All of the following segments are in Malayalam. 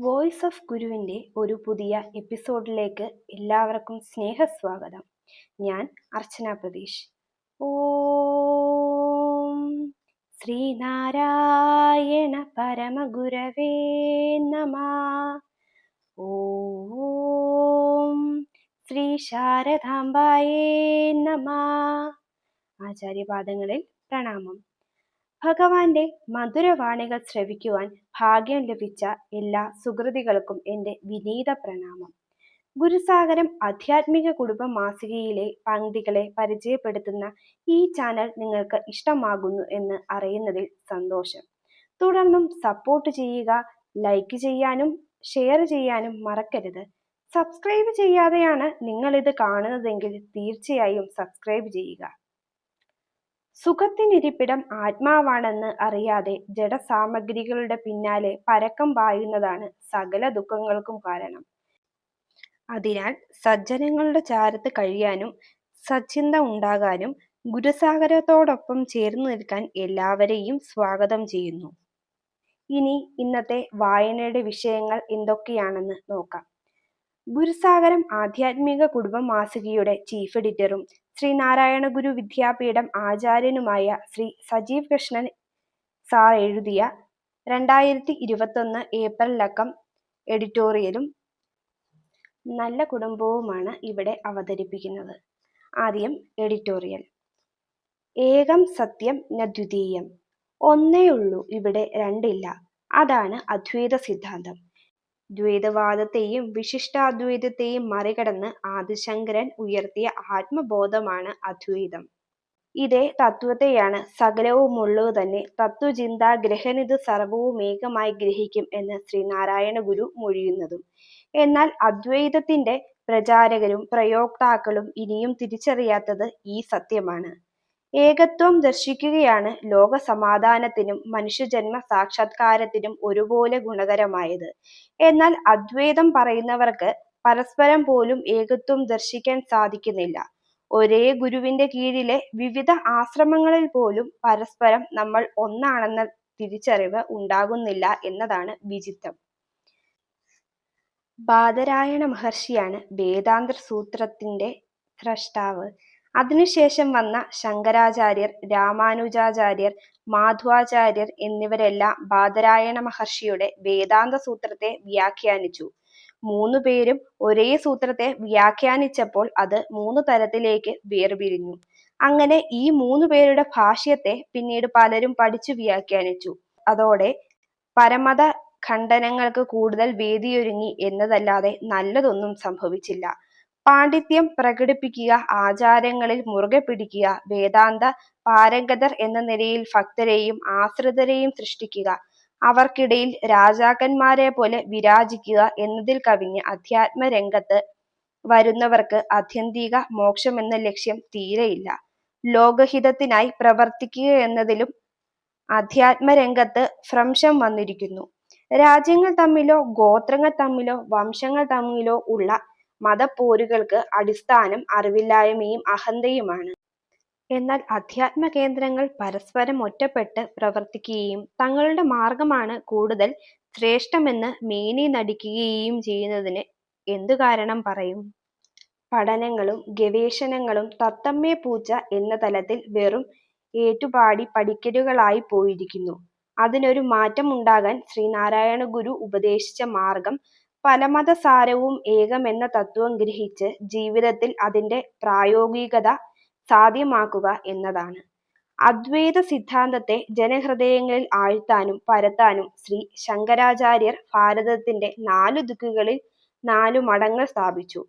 വോയിസ് ഓഫ് ഗുരുവിന്റെ ഒരു പുതിയ എപ്പിസോഡിലേക്ക് എല്ലാവർക്കും സ്നേഹസ്വാഗതം. ഞാൻ അർച്ചന പ്രതീഷ്. ഓം ശ്രീനാരായണ പരമഗുരവേ നമ. ഓം ശ്രീ ശാരദാംബായേ നമ. ആചാര്യപാദങ്ങളിൽ പ്രണാമം. ഭഗവാന്റെ മധുരവാണികൾ ശ്രവിക്കുവാൻ ഭാഗ്യം ലഭിച്ച എല്ലാ സുഹൃതികൾക്കും എന്റെ വിനീത പ്രണാമം. ഗുരുസാഗരം ആധ്യാത്മിക കുടുംബ മാസികയിലെ പങ്ക്തികളെ പരിചയപ്പെടുത്തുന്ന ഈ ചാനൽ നിങ്ങൾക്ക് ഇഷ്ടമാകുന്നു എന്ന് അറിയുന്നതിൽ സന്തോഷം. തുടർന്നും സപ്പോർട്ട് ചെയ്യുക ലൈക്ക് ചെയ്യാനും ഷെയർ ചെയ്യാനും മറക്കരുത്. സബ്സ്ക്രൈബ് ചെയ്യാതെയാണ് നിങ്ങളിത് കാണുന്നതെങ്കിൽ തീർച്ചയായും സബ്സ്ക്രൈബ് ചെയ്യുക. സുഖത്തിനിരിപ്പിടം ആത്മാവാണെന്ന് അറിയാതെ ജഡസാമഗ്രികളുടെ പിന്നാലെ പരക്കം പായുന്നതാണ് സകല ദുഃഖങ്ങൾക്കും കാരണം. അതിനാൽ സജ്ജനങ്ങളുടെ ചാരത്ത് കഴിയാനും സച്ചിന്ത ഉണ്ടാകാനും ഗുരുസാഗരത്തോടൊപ്പം ചേർന്ന് നിൽക്കാൻ എല്ലാവരെയും സ്വാഗതം ചെയ്യുന്നു. ഇനി ഇന്നത്തെ വായനയുടെ വിഷയങ്ങൾ എന്തൊക്കെയാണെന്ന് നോക്കാം. ഗുരുസാഗരം ആധ്യാത്മിക കുടുംബ മാസികയുടെ ചീഫ് എഡിറ്ററും ശ്രീനാരായണ ഗുരു വിദ്യാപീഠം ആചാര്യനുമായ ശ്രീ സജീവ് കൃഷ്ണൻ സാർ എഴുതിയ രണ്ടായിരത്തി ഇരുപത്തൊന്ന് ഏപ്രിലക്കം എഡിറ്റോറിയലും നല്ല കുടുംബവുമാണ് ഇവിടെ അവതരിപ്പിക്കുന്നത്. ആദ്യം എഡിറ്റോറിയൽ. ഏകം സത്യം ന ദ്വിതീയം. ഒന്നേ ഉള്ളൂ ഇവിടെ രണ്ടില്ല. അതാണ് അദ്വൈത സിദ്ധാന്തം. ദ്വൈതവാദത്തെയും വിശിഷ്ടാദ്വൈതത്തെയും മറികടന്ന് ആദിശങ്കരൻ ഉയർത്തിയ ആത്മബോധമാണ് അദ്വൈതം. ഇതേ തത്വത്തെയാണ് സകലവുമുള്ളത് തന്നെ തത്വചിന്ത ഗ്രഹനിത് സർവവും ഏകമായി ഗ്രഹിക്കും എന്ന് ശ്രീനാരായണ ഗുരു മൊഴിയുന്നതും. എന്നാൽ അദ്വൈതത്തിന്റെ പ്രചാരകരും പ്രയോക്താക്കളും ഇനിയും തിരിച്ചറിയാത്തത് ഈ സത്യമാണ്. ഏകത്വം ദർശിക്കുകയാണ് ലോക സമാധാനത്തിനും മനുഷ്യജന്മ സാക്ഷാത്കാരത്തിനും ഒരുപോലെ ഗുണകരമായത്. എന്നാൽ അദ്വൈതം പറയുന്നവർക്ക് പരസ്പരം പോലും ഏകത്വം ദർശിക്കാൻ സാധിക്കുന്നില്ല. ഒരേ ഗുരുവിന്റെ കീഴിലെ വിവിധ ആശ്രമങ്ങളിൽ പോലും പരസ്പരം നമ്മൾ ഒന്നാണെന്ന തിരിച്ചറിവ് ഉണ്ടാകുന്നില്ല എന്നതാണ് വിചിത്രം. ബാദരായണ മഹർഷിയാണ് വേദാന്ത സൂത്രത്തിന്റെ സ്രഷ്ടാവ്. അതിനുശേഷം വന്ന ശങ്കരാചാര്യർ രാമാനുജാചാര്യർ മാധ്വാചാര്യർ എന്നിവരെല്ലാം ബാദരായണ മഹർഷിയുടെ വേദാന്ത സൂത്രത്തെ വ്യാഖ്യാനിച്ചു. മൂന്നു പേരും ഒരേ സൂത്രത്തെ വ്യാഖ്യാനിച്ചപ്പോൾ അത് മൂന്ന് തരത്തിലേക്ക് വേർപിരിഞ്ഞു. അങ്ങനെ ഈ മൂന്നു പേരുടെ ഭാഷ്യത്തെ പിന്നീട് പലരും പഠിച്ചു വ്യാഖ്യാനിച്ചു. അതോടെ പരമത ഖണ്ഡനങ്ങൾക്ക് കൂടുതൽ വേദിയൊരുങ്ങി എന്നതല്ലാതെ നല്ലതൊന്നും സംഭവിച്ചില്ല. പാണ്ഡിത്യം പ്രകടിപ്പിക്കുക ആചാരങ്ങളിൽ മുറുകെ പിടിക്കുക വേദാന്ത പാരംഗതർ എന്ന നിലയിൽ ഭക്തരെയും ആശ്രിതരെയും സൃഷ്ടിക്കുക അവർക്കിടയിൽ രാജാക്കന്മാരെ പോലെ വിരാജിക്കുക എന്നതിൽ കവിഞ്ഞ് അധ്യാത്മ രംഗത്ത് വരുന്നവർക്ക് ആത്യന്തിക മോക്ഷമെന്ന ലക്ഷ്യം തീരെയില്ല. ലോകഹിതത്തിനായി പ്രവർത്തിക്കുക എന്നതിലും അധ്യാത്മരംഗത്ത് ഭ്രംശം വന്നിരിക്കുന്നു. രാജ്യങ്ങൾ തമ്മിലോ ഗോത്രങ്ങൾ തമ്മിലോ വംശങ്ങൾ തമ്മിലോ ഉള്ള മതപ്പോരുകൾക്ക് അടിസ്ഥാനം അറിവില്ലായ്മയും അഹന്തയുമാണ്. എന്നാൽ അധ്യാത്മ കേന്ദ്രങ്ങൾ പരസ്പരം ഒറ്റപ്പെട്ട് പ്രവർത്തിക്കുകയും തങ്ങളുടെ മാർഗമാണ് കൂടുതൽ ശ്രേഷ്ഠമെന്ന് മേനി നടിക്കുകയും ചെയ്യുന്നതിന് എന്തു കാരണം പറയും? പഠനങ്ങളും ഗവേഷണങ്ങളും തത്തമ്മേ പൂച്ച എന്ന തലത്തിൽ വെറും ഏറ്റുപാടി പഠിക്കലുകളായി പോയിരിക്കുന്നു. അതിനൊരു മാറ്റമുണ്ടാകാൻ ശ്രീനാരായണ ഗുരു ഉപദേശിച്ച മാർഗം പലമതസാരവും ഏകമെന്ന തത്വം ഗ്രഹിച്ച് ജീവിതത്തിൽ അതിന്റെ പ്രായോഗികത സാധ്യമാക്കുക എന്നതാണ്. അദ്വൈത സിദ്ധാന്തത്തെ ജനഹൃദയങ്ങളിൽ ആഴ്ത്താനും പരത്താനും ശ്രീ ശങ്കരാചാര്യർ ഭാരതത്തിന്റെ നാലു ദിക്കുകളിൽ നാലു മഠങ്ങൾ സ്ഥാപിച്ചു.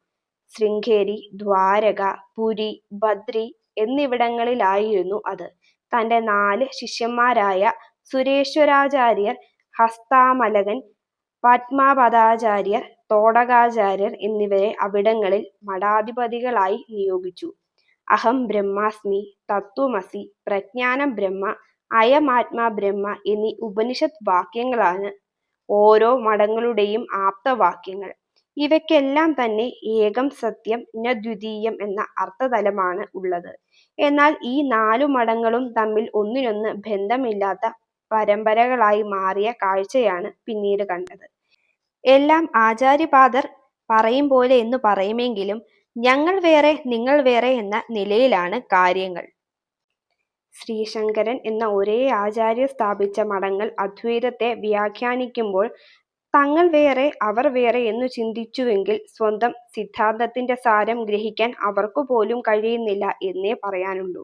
ശൃംഗേരി ദ്വാരക പുരി ബദ്രി എന്നിവിടങ്ങളിലായിരുന്നു അത്. തന്റെ നാല് ശിഷ്യന്മാരായ സുരേശ്വരാചാര്യർ ഹസ്താമലകൻ പത്മപദാചാര്യർ തോടകാചാര്യർ എന്നിവരെ അവിടങ്ങളിൽ മഠാധിപതികളായി നിയോഗിച്ചു. അഹം ബ്രഹ്മാസ്മി തത്വമസി പ്രജ്ഞാനം ബ്രഹ്മ അയമാത്മാ ബ്രഹ്മ എന്നീ ഉപനിഷത്ത് വാക്യങ്ങളാണ് ഓരോ മഠങ്ങളുടെയും ആപ്തവാക്യങ്ങൾ. ഇവയ്ക്കെല്ലാം തന്നെ ഏകം സത്യം ന ദ്വിതീയം എന്ന അർത്ഥതലമാണ് ഉള്ളത്. എന്നാൽ ഈ നാലു മഠങ്ങളും തമ്മിൽ ഒന്നിനൊന്ന് ബന്ധമില്ലാത്ത പരമ്പരകളായി മാറിയ കാഴ്ചയാണ് പിന്നീട് കണ്ടത്. എല്ലാം ആചാര്യപാദർ പറയും പോലെ എന്ന് പറയുമെങ്കിലും ഞങ്ങൾ വേറെ നിങ്ങൾ വേറെ എന്ന നിലയിലാണ് കാര്യങ്ങൾ. ശ്രീശങ്കരൻ എന്ന ഒരേ ആചാര്യ സ്ഥാപിച്ച മഠങ്ങൾ അദ്വൈതത്തെ വ്യാഖ്യാനിക്കുമ്പോൾ തങ്ങൾ വേറെ അവർ വേറെ എന്നു ചിന്തിച്ചുവെങ്കിൽ സ്വന്തം സിദ്ധാന്തത്തിന്റെ സാരം ഗ്രഹിക്കാൻ അവർക്കു പോലും കഴിയുന്നില്ല എന്നേ പറയാനുള്ളൂ.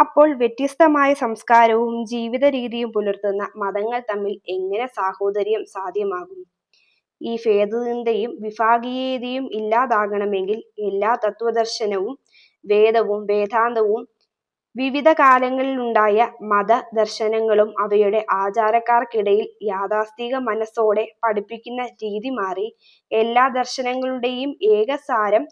അപ്പോൾ വ്യത്യസ്തമായ സംസ്കാരവും ജീവിത രീതിയും പുലർത്തുന്ന മതങ്ങൾ തമ്മിൽ എങ്ങനെ സാഹോദര്യം സാധ്യമാകും? ഈ ഭേദചിന്തയും വിഭാഗീയതയും ഇല്ലാതാകണമെങ്കിൽ എല്ലാ തത്വദർശനവും വേദവും വേദാന്തവും വിവിധ കാലങ്ങളിൽുണ്ടായ മത ദർശനങ്ങളും അവയുടെ ആചാരക്കാർക്കിടയിൽ യാഥാസ്ഥിക മനസ്സോടെ പഠിപ്പിക്കുന്ന രീതി മാറി എല്ലാ ദർശനങ്ങളുടെയും ഏകസാരം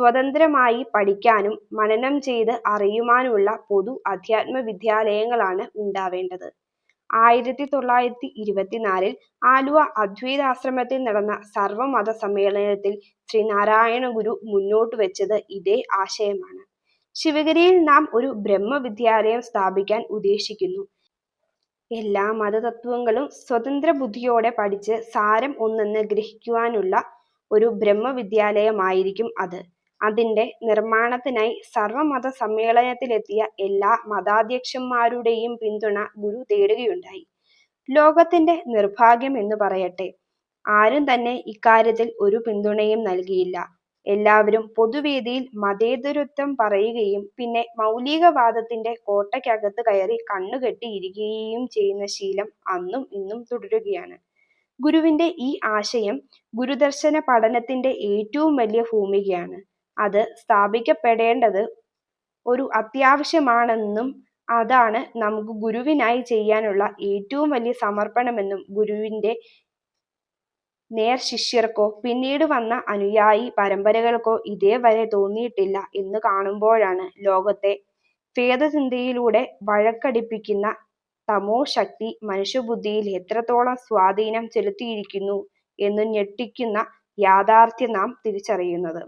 സ്വതന്ത്രമായി പഠിക്കാനും മനനം ചെയ്ത് അറിയുവാനുമുള്ള പൊതു അധ്യാത്മ വിദ്യാലയങ്ങളാണ് ഉണ്ടാവേണ്ടത്. ആയിരത്തി തൊള്ളായിരത്തി ഇരുപത്തിനാലിൽ ആലുവ അദ്വൈതാശ്രമത്തിൽ നടന്ന സർവമത സമ്മേളനത്തിൽ ശ്രീനാരായണ ഗുരു മുന്നോട്ട് വെച്ചത് ഇതേ ആശയമാണ്. ശിവഗിരിയിൽ നാം ഒരു ബ്രഹ്മവിദ്യാലയം സ്ഥാപിക്കാൻ ഉദ്ദേശിക്കുന്നു. എല്ലാ മതതത്വങ്ങളും സ്വതന്ത്ര ബുദ്ധിയോടെ പഠിച്ച് സാരം ഒന്നെന്ന് ഗ്രഹിക്കുവാനുള്ള ഒരു ബ്രഹ്മവിദ്യാലയമായിരിക്കും അത്. അതിന്റെ നിർമ്മാണത്തിനായി സർവമത സമ്മേളനത്തിലെത്തിയ എല്ലാ മതാധ്യക്ഷന്മാരുടെയും പിന്തുണ ഗുരു തേടുകയുണ്ടായി. ലോകത്തിന്റെ നിർഭാഗ്യം എന്ന് പറയട്ടെ, ആരും തന്നെ ഇക്കാര്യത്തിൽ ഒരു പിന്തുണയും നൽകിയില്ല. എല്ലാവരും പൊതുവേദിയിൽ മതേതരത്വം പറയുകയും പിന്നെ മൗലികവാദത്തിന്റെ കോട്ടയ്ക്കകത്ത് കയറി കണ്ണുകെട്ടിയിരിക്കുകയും ചെയ്യുന്ന ശീലം അന്നും ഇന്നും തുടരുകയാണ്. ഗുരുവിന്റെ ഈ ആശയം ഗുരുദർശന പഠനത്തിന്റെ ഏറ്റവും വലിയ ഭൂമികയാണ്. അത് സ്ഥാപിക്കപ്പെടേണ്ടത് ഒരു അത്യാവശ്യമാണെന്നും അതാണ് നമുക്ക് ഗുരുവിനായി ചെയ്യാനുള്ള ഏറ്റവും വലിയ സമർപ്പണമെന്നും ഗുരുവിന്റെ നേർ ശിഷ്യർക്കോ പിന്നീട് വന്ന അനുയായി പരമ്പരകൾക്കോ ഇതേവരെ തോന്നിയിട്ടില്ല എന്ന് കാണുമ്പോഴാണ് ലോകത്തെ ഭേദചിന്തയിലൂടെ വഴക്കടിപ്പിക്കുന്ന തമോ ശക്തി മനുഷ്യബുദ്ധിയിൽ എത്രത്തോളം സ്വാധീനം ചെലുത്തിയിരിക്കുന്നു എന്ന് ഞെട്ടിക്കുന്ന യാഥാർത്ഥ്യം നാം തിരിച്ചറിയുന്നത്.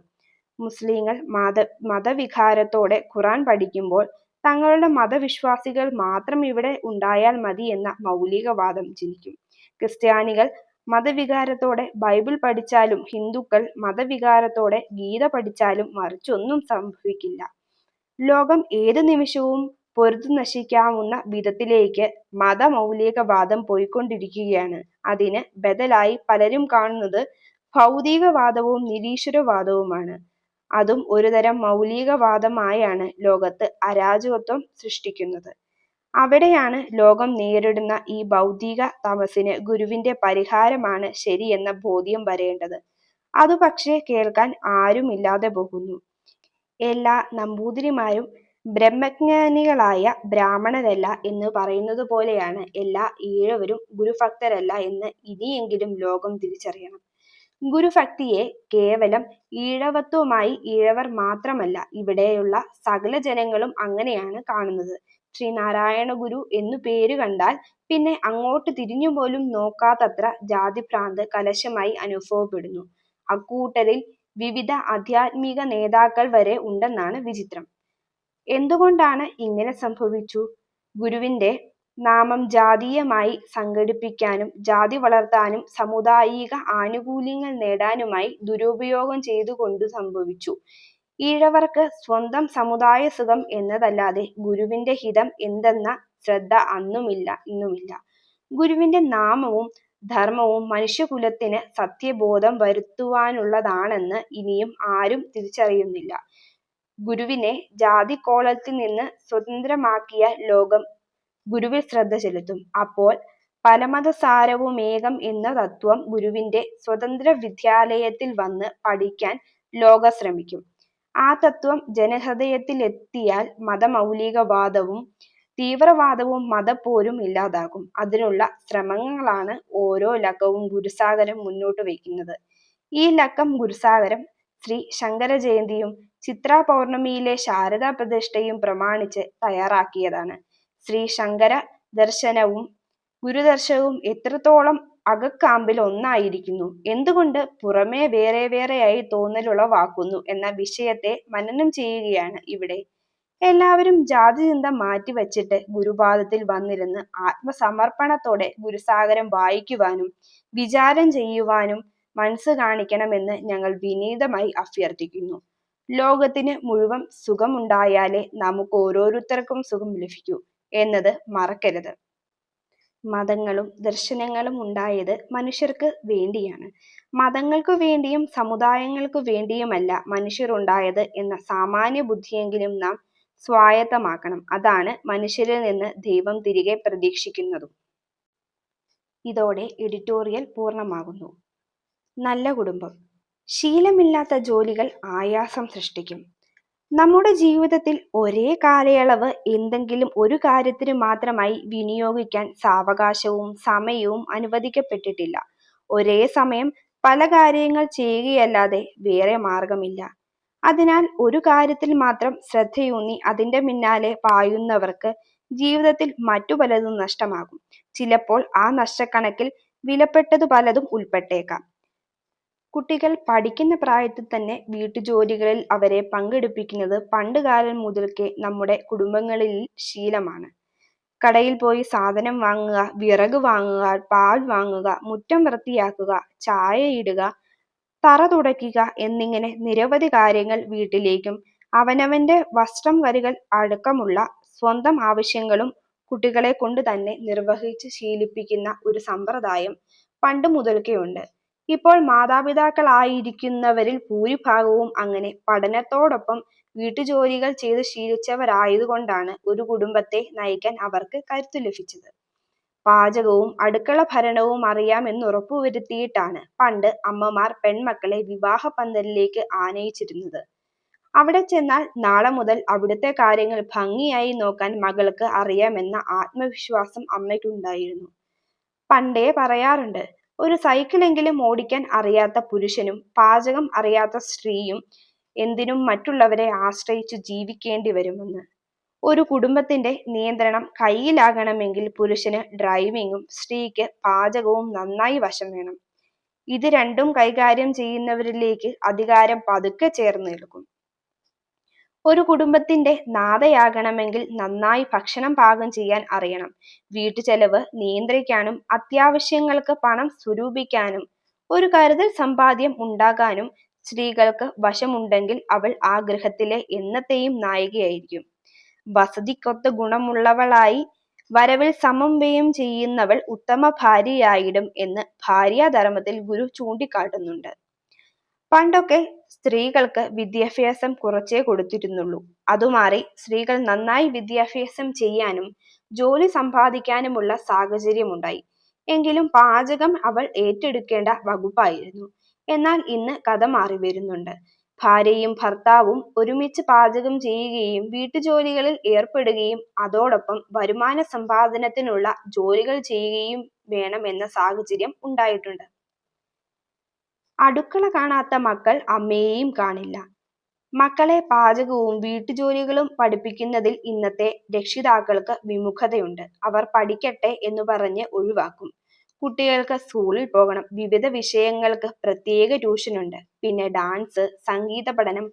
മുസ്ലിങ്ങൾ മത മതവികാരത്തോടെ ഖുറാൻ പഠിക്കുമ്പോൾ തങ്ങളുടെ മതവിശ്വാസികൾ മാത്രം ഇവിടെ ഉണ്ടായാൽ മതി എന്ന മൗലികവാദം ജനിക്കും. ക്രിസ്ത്യാനികൾ മതവികാരത്തോടെ ബൈബിൾ പഠിച്ചാലും ഹിന്ദുക്കൾ മതവികാരത്തോടെ ഗീത പഠിച്ചാലും മറിച്ചൊന്നും സംഭവിക്കില്ല. ലോകം ഏത് നിമിഷവും പൊറുതിനശിക്കാവുന്ന വിധത്തിലേക്ക് മതമൗലികവാദം പോയിക്കൊണ്ടിരിക്കുകയാണ്. അതിന് ബദലായി പലരും കാണുന്നത് ഭൗതികവാദവും നിരീശ്വരവാദവുമാണ്. അതും ഒരുതരം മൗലികവാദമായാണ് ലോകത്ത് അരാജകത്വം സൃഷ്ടിക്കുന്നത്. അവിടെയാണ് ലോകം നേരിടുന്ന ഈ ഭൗതിക തമസിന് ഗുരുവിന്റെ പരിഹാരമാണ് ശരിയെന്ന ബോധ്യം വരേണ്ടത്. അത് പക്ഷേ കേൾക്കാൻ ആരുമില്ലാതെ പോകുന്നു. എല്ലാ നമ്പൂതിരിമാരും ബ്രഹ്മജ്ഞാനികളായ ബ്രാഹ്മണരല്ല എന്ന് പറയുന്നത് പോലെയാണ് എല്ലാ ഈഴവരും ഗുരുഭക്തരല്ല എന്ന് ഇനിയെങ്കിലും ലോകം തിരിച്ചറിയണം. ഗുരുഭക്തിയെ കേവലം ഈഴവത്വമായി ഈഴവർ മാത്രമല്ല ഇവിടെയുള്ള സകല ജനങ്ങളും അങ്ങനെയാണ് കാണുന്നത്. ശ്രീനാരായണ ഗുരു എന്നു പേര് കണ്ടാൽ പിന്നെ അങ്ങോട്ട് തിരിഞ്ഞു പോലും നോക്കാത്തത്ര ജാതിഭ്രാന്ത് കലശമായി അനുഭവപ്പെടുന്നു. അക്കൂട്ടരിൽ വിവിധ ആധ്യാത്മിക നേതാക്കൾ വരെ ഉണ്ടെന്നാണ് വിചിത്രം. എന്തുകൊണ്ടാണ് ഇങ്ങനെ സംഭവിച്ചു? ഗുരുവിന്റെ നാമം ജാതീയമായി സംഘടിപ്പിക്കാനും ജാതി വളർത്താനും സമുദായിക ആനുകൂല്യങ്ങൾ നേടാനുമായി ദുരുപയോഗം ചെയ്തുകൊണ്ട് സംഭവിച്ചു. ഈഴവർക്ക് സ്വന്തം സമുദായ സുഖം എന്നതല്ലാതെ ഗുരുവിന്റെ ഹിതം എന്തെന്ന ശ്രദ്ധ അന്നുമില്ല ഇന്നുമില്ല. ഗുരുവിന്റെ നാമവും ധർമ്മവും മനുഷ്യകുലത്തിന് സത്യബോധം വരുത്തുവാനുള്ളതാണെന്ന് ഇനിയും ആരും തിരിച്ചറിയുന്നില്ല. ഗുരുവിനെ ജാതി കോളത്തിൽ നിന്ന് സ്വതന്ത്രമാക്കിയ ലോകം ഗുരുവിൽ ശ്രദ്ധ ചെലുത്തും. അപ്പോൾ പലമതസാരവുമേകം എന്ന തത്വം ഗുരുവിന്റെ സ്വതന്ത്ര വിദ്യാലയത്തിൽ വന്ന് പഠിക്കാൻ ലോക ശ്രമിക്കും. ആ തത്വം ജനഹൃദയത്തിൽ എത്തിയാൽ മതമൗലികവാദവും തീവ്രവാദവും മതപ്പോരും ഇല്ലാതാകും. അതിനുള്ള ശ്രമങ്ങളാണ് ഓരോ ലക്കവും ഗുരുസാഗരം മുന്നോട്ട് വയ്ക്കുന്നത് ഈ ലക്കം ഗുരുസാഗരം ശ്രീ ശങ്കര ശങ്കരജയന്തിയും ശാരദാ പ്രതിഷ്ഠയും പ്രമാണിച്ച് തയ്യാറാക്കിയതാണ്. ശ്രീശങ്കരദർശനവും ഗുരുദർശനവും എത്രത്തോളം അകക്കാമ്പിൽ ഒന്നായിരിക്കുന്നു, എന്തുകൊണ്ട് പുറമേ വേറെ വേറെയായി തോന്നലുളവാക്കുന്നു എന്ന വിഷയത്തെ മനനം ചെയ്യുകയാണ് ഇവിടെ. എല്ലാവരും ജാതി ചിന്ത മാറ്റിവച്ചിട്ട് ഗുരുപാദത്തിൽ വന്നിരുന്ന് ആത്മസമർപ്പണത്തോടെ ഗുരുസാഗരം വായിക്കുവാനും വിചാരം ചെയ്യുവാനും മനസ്സ് കാണിക്കണമെന്ന് ഞങ്ങൾ വിനീതമായി അഭ്യർത്ഥിക്കുന്നു. ലോകത്തിന് മുഴുവൻ സുഖമുണ്ടായാലേ നമുക്ക് ഓരോരുത്തർക്കും സുഖം ലഭിക്കൂ എന്നത് മറക്കരുത്. മതങ്ങളും ദർശനങ്ങളും ഉണ്ടായത് മനുഷ്യർക്ക് വേണ്ടിയാണ്. മതങ്ങൾക്കു വേണ്ടിയും സമുദായങ്ങൾക്കു വേണ്ടിയുമല്ല മനുഷ്യർ ഉണ്ടായത് എന്ന സാമാന്യ ബുദ്ധിയെങ്കിലും നാം സ്വായത്തമാക്കണം. അതാണ് മനുഷ്യരിൽ നിന്ന് ദൈവം തിരികെ പ്രതീക്ഷിക്കുന്നതും. ഇതോടെ എഡിറ്റോറിയൽ പൂർണമാകുന്നു. നല്ല കുടുംബം. ശീലമില്ലാത്ത ജോലികൾ ആയാസം സൃഷ്ടിക്കും. നമ്മുടെ ജീവിതത്തിൽ ഒരേ കാലയളവ് എന്തെങ്കിലും ഒരു കാര്യത്തിന് മാത്രമായി വിനിയോഗിക്കാൻ സാവകാശവും സമയവും അനുവദിക്കപ്പെട്ടിട്ടില്ല. ഒരേ സമയം പല കാര്യങ്ങൾ ചെയ്യുകയല്ലാതെ വേറെ മാർഗമില്ല. അതിനാൽ ഒരു കാര്യത്തിൽ മാത്രം ശ്രദ്ധയൂന്നി അതിന്റെ പിന്നാലെ പായുന്നവർക്ക് ജീവിതത്തിൽ മറ്റു പലതും നഷ്ടമാകും. ചിലപ്പോൾ ആ നഷ്ടക്കണക്കിൽ വിലപ്പെട്ടതു പലതും ഉൾപ്പെട്ടേക്കാം. കുട്ടികൾ പഠിക്കുന്ന പ്രായത്തിൽ തന്നെ വീട്ടുജോലികളിൽ അവരെ പങ്കെടുപ്പിക്കുന്നത് പണ്ടുകാലം മുതൽക്കേ നമ്മുടെ കുടുംബങ്ങളിൽ ശീലമാണ്. കടയിൽ പോയി സാധനം വാങ്ങുക, വിറക് വാങ്ങുക, പാൽ വാങ്ങുക, മുറ്റം വൃത്തിയാക്കുക, ചായയിടുക, തറ തുടയ്ക്കുക എന്നിങ്ങനെ നിരവധി കാര്യങ്ങൾ വീട്ടിലേക്കും അവനവന്റെ വസ്ത്രം വരികൾ അടക്കമുള്ള സ്വന്തം ആവശ്യങ്ങളും കുട്ടികളെ കൊണ്ട് തന്നെ നിർവഹിച്ച് ശീലിപ്പിക്കുന്ന ഒരു സമ്പ്രദായം പണ്ട് മുതൽക്കേ ഉണ്ട്. ഇപ്പോൾ മാതാപിതാക്കളായിരിക്കുന്നവരിൽ ഭൂരിഭാഗവും അങ്ങനെ പഠനത്തോടൊപ്പം വീട്ടുജോലികൾ ചെയ്തു ശീലിച്ചവരായതുകൊണ്ടാണ് ഒരു കുടുംബത്തെ നയിക്കാൻ അവർക്ക് കരുത്തു ലഭിച്ചത്. പാചകവും അടുക്കള ഭരണവും അറിയാമെന്ന് ഉറപ്പുവരുത്തിയിട്ടാണ് പണ്ട് അമ്മമാർ പെൺമക്കളെ വിവാഹ പന്തലിലേക്ക് ആനയിച്ചിരുന്നത്. അവിടെ ചെന്നാൽ നാളെ മുതൽ അവിടുത്തെ കാര്യങ്ങൾ ഭംഗിയായി നോക്കാൻ മകൾക്ക് അറിയാമെന്ന ആത്മവിശ്വാസം അമ്മയ്ക്കുണ്ടായിരുന്നു. പണ്ടേ പറയാറുണ്ട്, ഒരു സൈക്കിളെങ്കിലും ഓടിക്കാൻ അറിയാത്ത പുരുഷനും പാചകം അറിയാത്ത സ്ത്രീയും എന്തിനും മറ്റുള്ളവരെ ആശ്രയിച്ചു ജീവിക്കേണ്ടിവരുമെന്ന്. ഒരു കുടുംബത്തിന്റെ നിയന്ത്രണം കയ്യിലാകണമെങ്കിൽ പുരുഷന് ഡ്രൈവിങ്ങും സ്ത്രീക്ക് പാചകവും നന്നായി വശം വേണം. ഇത് രണ്ടും കൈകാര്യം ചെയ്യുന്നവരിലേക്ക് അധികാരം പതുക്കെ ചേർന്ന് നിൽക്കും. ഒരു കുടുംബത്തിന്റെ നാഥയാകണമെങ്കിൽ നന്നായി ഭക്ഷണം പാകം ചെയ്യാൻ അറിയണം. വീട്ടുചെലവ് നിയന്ത്രിക്കാനും അത്യാവശ്യങ്ങൾക്ക് പണം സ്വരൂപിക്കാനും ഒരു കരുതൽ സമ്പാദ്യം ഉണ്ടാകാനും സ്ത്രീകൾക്ക് വശമുണ്ടെങ്കിൽ അവൾ ആ ഗൃഹത്തിലെ എന്നത്തെയും നായികയായിരിക്കും. വസതിക്കൊത്ത ഗുണമുള്ളവളായി വരവിൽ സമം വ്യയം ചെയ്യുന്നവൾ ഉത്തമഭാര്യയായിടും എന്ന് ഭാര്യാധർമ്മത്തിൽ ഗുരു ചൂണ്ടിക്കാട്ടുന്നുണ്ട്. പണ്ടൊക്കെ സ്ത്രീകൾക്ക് വിദ്യാഭ്യാസം കുറച്ചേ കൊടുത്തിരുന്നുള്ളൂ. അതുമാറി സ്ത്രീകൾ നന്നായി വിദ്യാഭ്യാസം ചെയ്യാനും ജോലി സമ്പാദിക്കാനുമുള്ള സാഹചര്യമുണ്ടായി. എങ്കിലും പാചകം അവൾ ഏറ്റെടുക്കേണ്ട വകുപ്പായിരുന്നു. എന്നാൽ ഇന്ന് കഥ മാറി വരുന്നുണ്ട് ഭാര്യയും ഭർത്താവും ഒരുമിച്ച് പാചകം ചെയ്യുകയും വീട്ടുജോലികളിൽ ഏർപ്പെടുകയും അതോടൊപ്പം വരുമാന സമ്പാദനത്തിനുള്ള ജോലികൾ ചെയ്യുകയും വേണം എന്ന സാഹചര്യം ഉണ്ടായിട്ടുണ്ട്. അടുക്കള കാണാത്ത മക്കൾ അമ്മയെയും കാണില്ല. മക്കളെ പാചകവും വീട്ടുജോലികളും പഠിപ്പിക്കുന്നതിൽ ഇന്നത്തെ രക്ഷിതാക്കൾക്ക് വിമുഖതയുണ്ട്. അവർ പഠിക്കട്ടെ എന്ന് പറഞ്ഞ് ഒഴിവാക്കും. കുട്ടികൾക്ക് സ്കൂളിൽ പോകണം. വിവിധ വിഷയങ്ങൾക്ക് പ്രത്യേക ട്യൂഷൻ ഉണ്ട് പിന്നെ ഡാൻസ്, സംഗീത പഠനം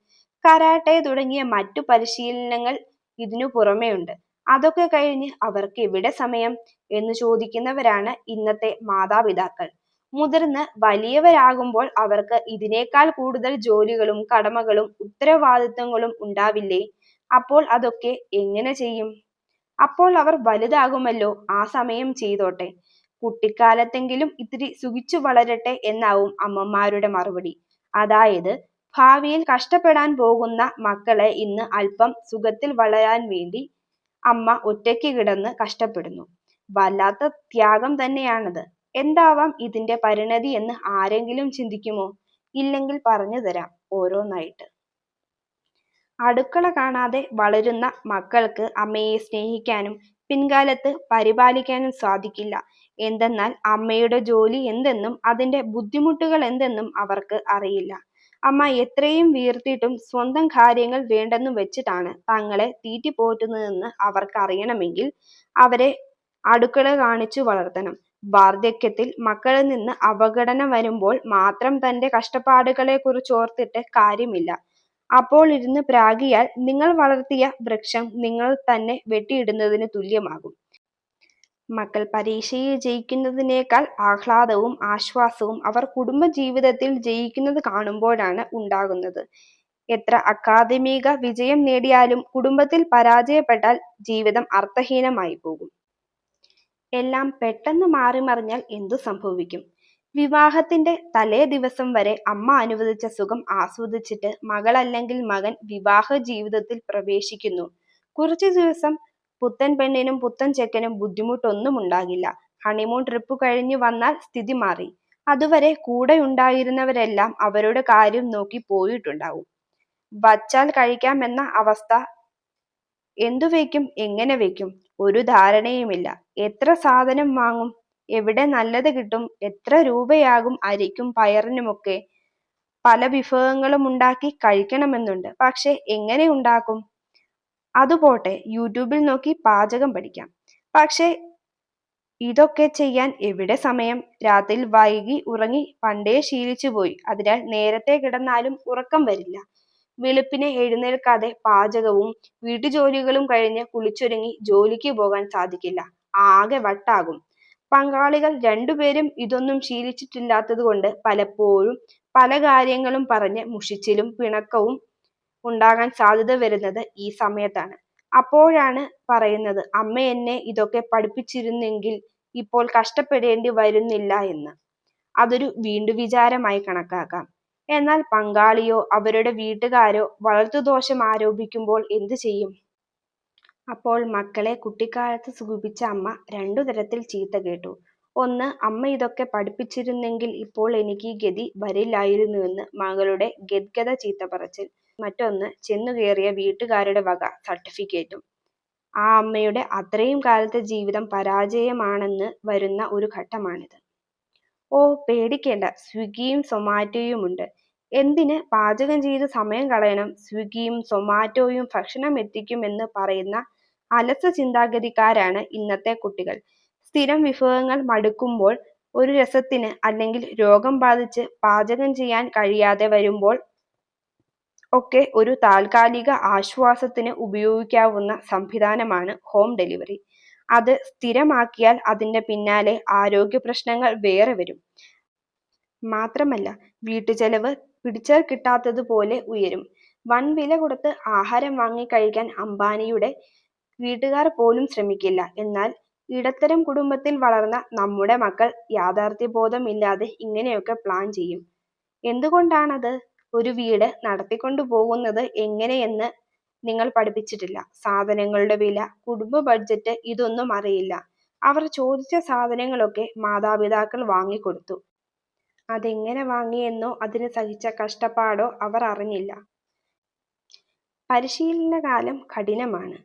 കരാട്ടെ തുടങ്ങിയ മറ്റു പരിശീലനങ്ങൾ ഇതിനു പുറമെയുണ്ട് അതൊക്കെ കഴിഞ്ഞ് അവർക്ക് എവിടെ സമയം എന്ന് ചോദിക്കുന്നവരാണ് ഇന്നത്തെ മാതാപിതാക്കൾ. മുതിർന്ന് വലിയവരാകുമ്പോൾ അവർക്ക് ഇതിനേക്കാൾ കൂടുതൽ ജോലികളും കടമകളും ഉത്തരവാദിത്തങ്ങളും ഉണ്ടാവില്ലേ. അപ്പോൾ അതൊക്കെ എങ്ങനെ ചെയ്യും. അപ്പോൾ അവർ വലുതാകുമല്ലോ ആ സമയം ചെയ്തോട്ടെ. കുട്ടിക്കാലത്തെങ്കിലും ഇത്തിരി സുഖിച്ചു വളരട്ടെ എന്നാവും അമ്മമാരുടെ മറുപടി. അതായത് ഭാവിയിൽ കഷ്ടപ്പെടാൻ പോകുന്ന മക്കളെ ഇന്ന് അല്പം സുഖത്തിൽ വളരാൻ വേണ്ടി അമ്മ ഒറ്റയ്ക്ക് കിടന്ന് കഷ്ടപ്പെടുന്നു. വല്ലാത്ത ത്യാഗം തന്നെയാണത്. എന്താവാം ഇതിന്റെ പരിണതി എന്ന് ആരെങ്കിലും ചിന്തിക്കുമോ. ഇല്ലെങ്കിൽ പറഞ്ഞു തരാം ഓരോന്നായിട്ട്. അടുക്കള കാണാതെ വളരുന്ന മക്കൾക്ക് അമ്മയെ സ്നേഹിക്കാനും പിൻകാലത്ത് പരിപാലിക്കാനും സാധിക്കില്ല. എന്തെന്നാൽ അമ്മയുടെ ജോലി എന്തെന്നും അതിന്റെ ബുദ്ധിമുട്ടുകൾ എന്തെന്നും അവർക്ക് അറിയില്ല. അമ്മ എത്രയും വീർത്തിട്ടും സ്വന്തം കാര്യങ്ങൾ വേണ്ടെന്നും വെച്ചിട്ടാണ് തങ്ങളെ തീറ്റിപ്പോറ്റുന്നതെന്ന് അവർക്കറിയണമെങ്കിൽ അവരെ അടുക്കള കാണിച്ചു വളർത്തണം. വാർദ്ധക്യത്തിൽ മക്കളിൽ നിന്ന് അവഗണന വരുമ്പോൾ മാത്രം തന്റെ കഷ്ടപ്പാടുകളെക്കുറിച്ചോർത്തിട്ട് കാര്യമില്ല. അപ്പോൾ ഇരുന്ന് പ്രാഗിയാൽ നിങ്ങൾ വളർത്തിയ വൃക്ഷം നിങ്ങൾ തന്നെ വെട്ടിയിടുന്നതിന് തുല്യമാകും. മക്കൾ പരീക്ഷയിൽ ജയിക്കുന്നതിനേക്കാൾ ആഹ്ലാദവും ആശ്വാസവും അവർ കുടുംബ ജീവിതത്തിൽ ജയിക്കുന്നത് കാണുമ്പോഴാണ് ഉണ്ടാകുന്നത്. എത്ര അക്കാദമിക വിജയം നേടിയാലും കുടുംബത്തിൽ പരാജയപ്പെട്ടാൽ ജീവിതം അർത്ഥഹീനമായിപ്പോകും. എല്ലാം പെട്ടെന്ന് മാറിമറിഞ്ഞാൽ എന്തു സംഭവിക്കും? വിവാഹത്തിന്റെ തലേ ദിവസം വരെ അമ്മ അനുവദിച്ച സുഖം ആസ്വദിച്ചിട്ട് മകളല്ലെങ്കിൽ മകൻ വിവാഹ ജീവിതത്തിൽ പ്രവേശിക്കുന്നു. കുറച്ചു ദിവസം പുത്തൻ പെണ്ണിനും പുത്തൻ ചെക്കനും ബുദ്ധിമുട്ടൊന്നും ഉണ്ടാകില്ല ഹണിമൂൺ ട്രിപ്പ് കഴിഞ്ഞു വന്നാൽ സ്ഥിതി മാറി. അതുവരെ കൂടെ ഉണ്ടായിരുന്നവരെല്ലാം അവരുടെ കാര്യം നോക്കി പോയിട്ടുണ്ടാവും. വച്ചാൽ കഴിക്കാമെന്ന അവസ്ഥ. എന്തു വയ്ക്കും എങ്ങനെ വയ്ക്കും ഒരു ധാരണയുമില്ല. എത്ര സാധനം വാങ്ങും എവിടെ നല്ലത് കിട്ടും എത്ര രൂപയാകും അരിക്കും പയറിനുമൊക്കെ. പല വിഭവങ്ങളും ഉണ്ടാക്കി കഴിക്കണമെന്നുണ്ട്. പക്ഷെ എങ്ങനെ ഉണ്ടാക്കും? അതുപോട്ടെ യൂട്യൂബിൽ നോക്കി പാചകം പഠിക്കാം. പക്ഷെ ഇതൊക്കെ ചെയ്യാൻ എവിടെ സമയം? രാത്രിയിൽ വൈകി ഉറങ്ങി പണ്ടേ ശീലിച്ചു പോയി അതിനാൽ നേരത്തെ കിടന്നാലും ഉറക്കം വരില്ല. വെളുപ്പിനെ എഴുന്നേൽക്കാതെ പാചകവും വീട്ടുജോലികളും കഴിഞ്ഞ് കുളിച്ചൊരുങ്ങി ജോലിക്ക് പോകാൻ സാധിക്കില്ല. ആകെ വട്ടാകും. പങ്കാളികൾ രണ്ടുപേരും ഇതൊന്നും ശീലിച്ചിട്ടില്ലാത്തത് കൊണ്ട് പലപ്പോഴും പല കാര്യങ്ങളും പറഞ്ഞ് മുഷിച്ചിലും പിണക്കവും ഉണ്ടാകാൻ സാധ്യത വരുന്നത് ഈ സമയത്താണ്. അപ്പോഴാണ് പറയുന്നത് അമ്മ എന്നെ ഇതൊക്കെ പഠിപ്പിച്ചിരുന്നെങ്കിൽ ഇപ്പോൾ കഷ്ടപ്പെടേണ്ടി വരുന്നില്ല എന്ന്. അതൊരു വീണ്ടുവിചാരമായി കണക്കാക്കാം. എന്നാൽ പങ്കാളിയോ അവരുടെ വീട്ടുകാരോ വളർത്തുദോഷം ആരോപിക്കുമ്പോൾ എന്തു ചെയ്യും? അപ്പോൾ മക്കളെ കുട്ടിക്കാലത്ത് സുഖിപ്പിച്ച അമ്മ രണ്ടു തരത്തിൽ ചീത്ത കേട്ടു. ഒന്ന് അമ്മ ഇതൊക്കെ പഠിപ്പിച്ചിരുന്നെങ്കിൽ ഇപ്പോൾ എനിക്ക് ഈ ഗതി വരില്ലായിരുന്നു വരില്ലായിരുന്നുവെന്ന് മകളുടെ ഗദ്ഗത ചീത്ത പറച്ചിൽ മറ്റൊന്ന് ചെന്നു കയറിയ വീട്ടുകാരുടെ വക സർട്ടിഫിക്കറ്റും. ആ അമ്മയുടെ അത്രയും കാലത്തെ ജീവിതം പരാജയമാണെന്ന് വരുന്ന ഒരു ഘട്ടമാണിത്. ഓ പേടിക്കേണ്ട സ്വിഗ്ഗിയും സൊമാറ്റോയുമുണ്ട്. എന്തിന് പാചകം ചെയ്ത് സമയം കളയണം സ്വിഗ്ഗിയും സൊമാറ്റോയും ഭക്ഷണം എത്തിക്കും എന്ന് പറയുന്ന അലസ ചിന്താഗതിക്കാരാണ് ഇന്നത്തെ കുട്ടികൾ. സ്ഥിരം വിഭവങ്ങൾ മടുക്കുമ്പോൾ ഒരു രസത്തിന് അല്ലെങ്കിൽ രോഗം ബാധിച്ച് പാചകം ചെയ്യാൻ കഴിയാതെ വരുമ്പോൾ ഒക്കെ ഒരു താൽക്കാലിക ആശ്വാസത്തിന് ഉപയോഗിക്കാവുന്ന സംവിധാനമാണ് ഹോം ഡെലിവറി. അത് സ്ഥിരമാക്കിയാൽ അതിന്റെ പിന്നാലെ ആരോഗ്യ പ്രശ്നങ്ങൾ വേറെ വരും. മാത്രമല്ല വീട്ടുചെലവ് പിടിച്ചാൽ കിട്ടാത്തതുപോലെ ഉയരും വൻ വില കൊടുത്ത് ആഹാരം വാങ്ങി കഴിക്കാൻ അംബാനിയുടെ വീട്ടുകാർ പോലും ശ്രമിക്കില്ല. എന്നാൽ ഇടത്തരം കുടുംബത്തിൽ വളർന്ന നമ്മുടെ മക്കൾ യാഥാർത്ഥ്യബോധമില്ലാതെ ഇങ്ങനെയൊക്കെ പ്ലാൻ ചെയ്യും. എന്തുകൊണ്ടാണത്? ഒരു വീട് നടത്തിക്കൊണ്ടുപോകുന്നത് എങ്ങനെയെന്ന് നിങ്ങൾ പഠിപ്പിച്ചിട്ടില്ല. സാധനങ്ങളുടെ വില കുടുംബ ബഡ്ജറ്റ് ഇതൊന്നും അറിയില്ല. അവർ ചോദിച്ച സാധനങ്ങളൊക്കെ മാതാപിതാക്കൾ വാങ്ങിക്കൊടുത്തു. അതെങ്ങനെ വാങ്ങിയെന്നോ അതിന് സഹിച്ച കഷ്ടപ്പാടോ അവർ അറിഞ്ഞില്ല. പരിശീലന കാലം കഠിനമാണ്.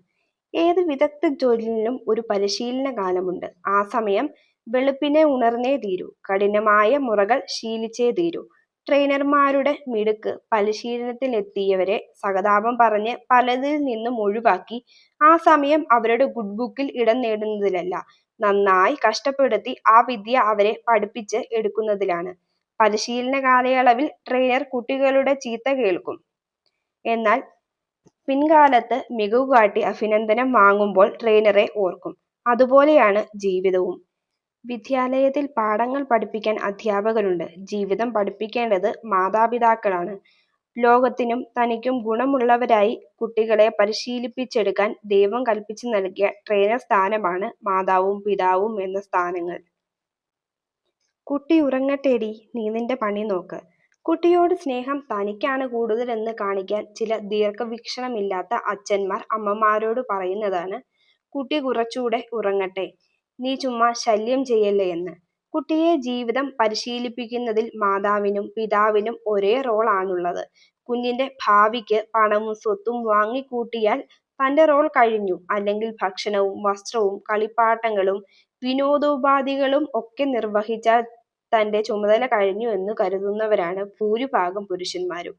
ഏത് വിദഗ്ധ ജോലിയിലും ഒരു പരിശീലന കാലമുണ്ട് ആ സമയം വെളുപ്പിനെ ഉണർന്നേ തീരൂ. കഠിനമായ മുറകൾ ശീലിച്ചേ തീരൂ. ട്രെയിനർമാരുടെ മിടുക്ക് പരിശീലനത്തിലെത്തിയവരെ സഹതാപം പറഞ്ഞ് പലതിൽ നിന്നും ഒഴിവാക്കി ആ സമയം അവരുടെ ഗുഡ് ബുക്കിൽ ഇടം നേടുന്നതിലല്ല, നന്നായി കഷ്ടപ്പെടുത്തി ആ വിദ്യ അവരെ പഠിപ്പിച്ച് എടുക്കുന്നതിലാണ്. പരിശീലനകാലയളവിൽ ട്രെയിനർ കുട്ടികളുടെ ചീത്ത കേൾക്കും. എന്നാൽ പിൻകാലത്ത് മികവ് കാട്ടി അഭിനന്ദനം വാങ്ങുമ്പോൾ ട്രെയിനറെ ഓർക്കും. അതുപോലെയാണ് ജീവിതവും. വിദ്യാലയത്തിൽ പാഠങ്ങൾ പഠിപ്പിക്കാൻ അധ്യാപകരുണ്ട്. ജീവിതം പഠിപ്പിക്കേണ്ടത് മാതാപിതാക്കളാണ്. ലോകത്തിനും തനിക്കും ഗുണമുള്ളവരായി കുട്ടികളെ പരിശീലിപ്പിച്ചെടുക്കാൻ ദൈവം കൽപ്പിച്ച് നൽകിയ ട്രെയിനർ സ്ഥാനമാണ് മാതാവും പിതാവും എന്ന സ്ഥാനങ്ങൾ. കുട്ടി ഉറങ്ങട്ടെടി നീ നിന്റെ പണി നോക്ക്. കുട്ടിയോട് സ്നേഹം തനിക്കാണ് കൂടുതൽ എന്ന് കാണിക്കാൻ ചില ദീർഘവീക്ഷണമില്ലാത്ത അച്ഛന്മാർ അമ്മമാരോട് പറയുന്നതാണ് കുട്ടി കുറച്ചുകൂടെ ഉറങ്ങട്ടെ, നീ ചുമ്മാ ശല്യം ചെയ്യല്ലേ എന്ന്. കുട്ടിയെ ജീവിതം പരിശീലിപ്പിക്കുന്നതിൽ മാതാവിനും പിതാവിനും ഒരേ റോൾ ആണുള്ളത്. കുഞ്ഞിന്റെ ഭാവിക്ക് പണവും സ്വത്തും വാങ്ങിക്കൂട്ടിയാൽ തന്റെ റോൾ കഴിഞ്ഞു. അല്ലെങ്കിൽ ഭക്ഷണവും വസ്ത്രവും കളിപ്പാട്ടങ്ങളും വിനോദോപാധികളും ഒക്കെ നിർവഹിച്ച തന്റെ ചുമതല കഴിഞ്ഞു എന്ന് കരുതുന്നവരാണ് ഭൂരിഭാഗം പുരുഷന്മാരും.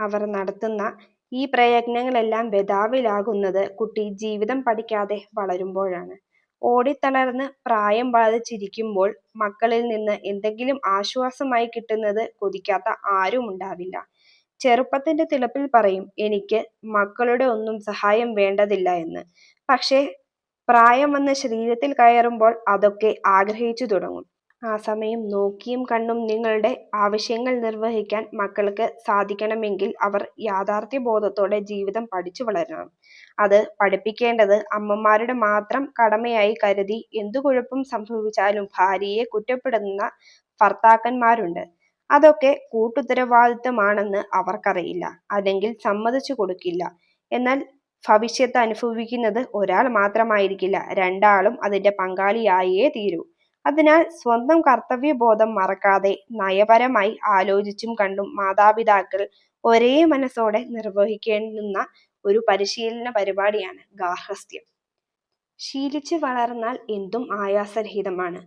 അവർ നടത്തുന്ന ഈ പ്രയത്നങ്ങളെല്ലാം ബദാവിലാകുന്നത് കുട്ടി ജീവിതം പഠിക്കാതെ വളരുമ്പോഴാണ്. ഓടിത്തളർന്ന് പ്രായം ബാധിച്ചിരിക്കുമ്പോൾ മക്കളിൽ നിന്ന് എന്തെങ്കിലും ആശ്വാസമായി കിട്ടുന്നത് കൊതിക്കാത്ത ആരും ഉണ്ടാവില്ല ചെറുപ്പത്തിന്റെ തിളപ്പിൽ പറയും എനിക്ക് മക്കളുടെ ഒന്നും സഹായം വേണ്ടതില്ല എന്ന്. പക്ഷേ പ്രായം വന്ന് ശരീരത്തിൽ കയറുമ്പോൾ അതൊക്കെ ആഗ്രഹിച്ചു തുടങ്ങും. ആ സമയം നോക്കിയും കണ്ടും നിങ്ങളുടെ ആവശ്യങ്ങൾ നിർവഹിക്കാൻ മക്കൾക്ക് സാധിക്കണമെങ്കിൽ അവർ യാഥാർത്ഥ്യബോധത്തോടെ ജീവിതം പഠിച്ചു വളരണം. അത് പഠിപ്പിക്കേണ്ടത് അമ്മമാരുടെ മാത്രം കടമയായി കരുതി എന്തു കുഴപ്പം സംഭവിച്ചാലും ഭാര്യയെ കുറ്റപ്പെടുന്ന ഭർത്താക്കന്മാരുണ്ട്. അതൊക്കെ കൂട്ടുത്തരവാദിത്തമാണെന്ന് അവർക്കറിയില്ല അല്ലെങ്കിൽ സമ്മതിച്ചു കൊടുക്കില്ല. എന്നാൽ ഭവിഷ്യത്ത് അനുഭവിക്കുന്നത് ഒരാൾ മാത്രമായിരിക്കില്ല. രണ്ടാളും അതിന്റെ പങ്കാളിയായേ തീരൂ. അതിനാൽ സ്വന്തം കർത്തവ്യബോധം മറക്കാതെ നയപരമായി ആലോചിച്ചും കണ്ടും മാതാപിതാക്കൾ ഒരേ മനസ്സോടെ നിർവഹിക്കേണ്ടുന്ന ഒരു പരിശീലന പരിപാടിയാണ് ഗാർഹസ്ഥ്യം. ശീലിച്ച് വളർന്നാൽ എന്തും ആയാസരഹിതമാണ്.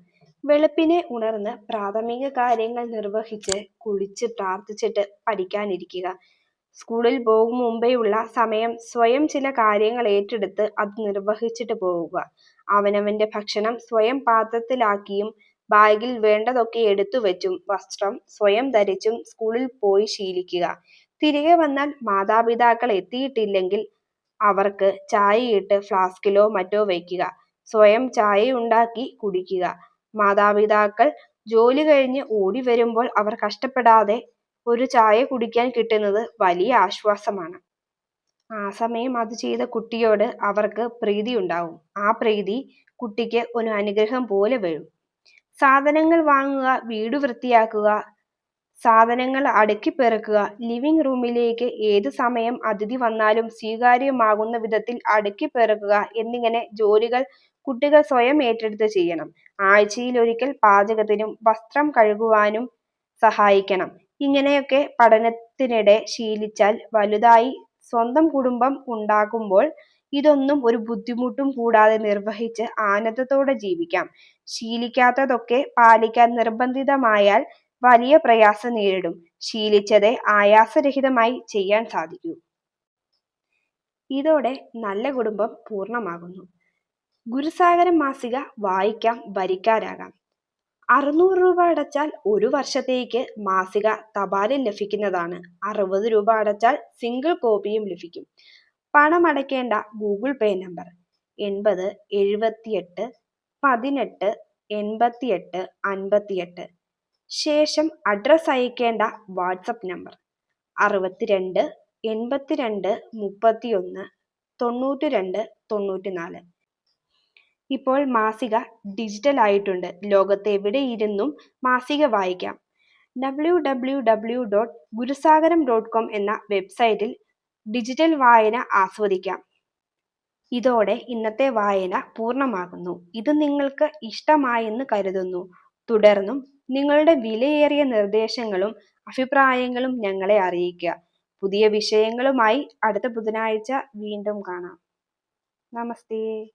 വെളുപ്പിനെ ഉണർന്ന് പ്രാഥമിക കാര്യങ്ങൾ നിർവഹിച്ച് കുളിച്ച് പ്രാർത്ഥിച്ചിട്ട് പഠിക്കാനിരിക്കുക. സ്കൂളിൽ പോകും മുമ്പേ ഉള്ള സമയം സ്വയം ചില കാര്യങ്ങൾ ഏറ്റെടുത്ത് അത് നിർവഹിച്ചിട്ട് പോവുക. അവനവന്റെ ഭക്ഷണം സ്വയം പാത്രത്തിലാക്കിയും ബാഗിൽ വേണ്ടതൊക്കെ എടുത്തു വെച്ചും വസ്ത്രം സ്വയം ധരിച്ചും സ്കൂളിൽ പോയി ശീലിക്കുക. തിരികെ വന്നാൽ മാതാപിതാക്കൾ എത്തിയിട്ടില്ലെങ്കിൽ അവർക്ക് ചായയിട്ട് ഫ്ലാസ്കിലോ മറ്റോ വയ്ക്കുക. സ്വയം ചായ ഉണ്ടാക്കി കുടിക്കുക. മാതാപിതാക്കൾ ജോലി കഴിഞ്ഞ് ഓടി വരുമ്പോൾ അവർ കഷ്ടപ്പെടാതെ ഒരു ചായ കുടിക്കാൻ കിട്ടുന്നത് വലിയ ആശ്വാസമാണ്. ആ സമയം അത് ചെയ്ത കുട്ടിയോട് അവർക്ക് പ്രീതി ഉണ്ടാവും. ആ പ്രീതി കുട്ടിക്ക് ഒരു അനുഗ്രഹം പോലെ വരും. സാധനങ്ങൾ വാങ്ങുക വീട് വൃത്തിയാക്കുക സാധനങ്ങൾ അടുക്കി പെറുക്കുക ലിവിംഗ് റൂമിലേക്ക് ഏത് സമയം അതിഥി വന്നാലും സ്വീകാര്യമാകുന്ന വിധത്തിൽ അടുക്കി പെറുക്കുക എന്നിങ്ങനെ ജോലികൾ കുട്ടികൾ സ്വയം ഏറ്റെടുത്ത് ചെയ്യണം. ആഴ്ചയിൽ ഒരിക്കൽ പാചകത്തിനും വസ്ത്രം കഴുകുവാനും സഹായിക്കണം. ഇങ്ങനെയൊക്കെ പഠനത്തിനിടെ ശീലിച്ചാൽ വലുതായി സ്വന്തം കുടുംബം ഉണ്ടാകുമ്പോൾ ഇതൊന്നും ഒരു ബുദ്ധിമുട്ടും കൂടാതെ നിർവഹിച്ച് ആനന്ദത്തോടെ ജീവിക്കാം. ശീലിക്കാത്തതൊക്കെ പാലിക്കാൻ നിർബന്ധിതമായാൽ വലിയ പ്രയാസം നേരിടും. ശീലിച്ചതേ ആയാസരഹിതമായി ചെയ്യാൻ സാധിക്കൂ. ഇതോടെ നല്ല കുടുംബം പൂർണമാകുന്നു. ഗുരുസാഗരം മാസിക വായിക്കാം ഭരിക്കാരാകാം അറുന്നൂറ് രൂപ അടച്ചാൽ ഒരു വർഷത്തേക്ക് മാസിക തപാലിൽ ലഭിക്കുന്നതാണ്. അറുപത് രൂപ അടച്ചാൽ സിംഗിൾ കോപ്പിയും ലഭിക്കും. പണം അടയ്ക്കേണ്ട ഗൂഗിൾ പേ നമ്പർ എൺപത് എഴുപത്തിയെട്ട് പതിനെട്ട് എൺപത്തിയെട്ട് അൻപത്തിയെട്ട്. ശേഷം അഡ്രസ് അയക്കേണ്ട വാട്സപ്പ് നമ്പർ അറുപത്തിരണ്ട് എൺപത്തിരണ്ട് മുപ്പത്തിയൊന്ന് തൊണ്ണൂറ്റി രണ്ട് തൊണ്ണൂറ്റി നാല് ഇപ്പോൾ മാസിക ഡിജിറ്റൽ ആയിട്ടുണ്ട്. ലോകത്തെവിടെയിരുന്നും മാസിക വായിക്കാം. W W W dot Gurusagaram dot com എന്ന വെബ്സൈറ്റിൽ ഡിജിറ്റൽ വായന ആസ്വദിക്കാം. ഇതോടെ ഇന്നത്തെ വായന പൂർണമാകുന്നു. ഇത് നിങ്ങൾക്ക് ഇഷ്ടമായെന്ന് കരുതുന്നു. തുടർന്നും നിങ്ങളുടെ വിലയേറിയ നിർദ്ദേശങ്ങളും അഭിപ്രായങ്ങളും ഞങ്ങളെ അറിയിക്കുക. പുതിയ വിഷയങ്ങളുമായി അടുത്ത ബുധനാഴ്ച വീണ്ടും കാണാം. നമസ്തേ.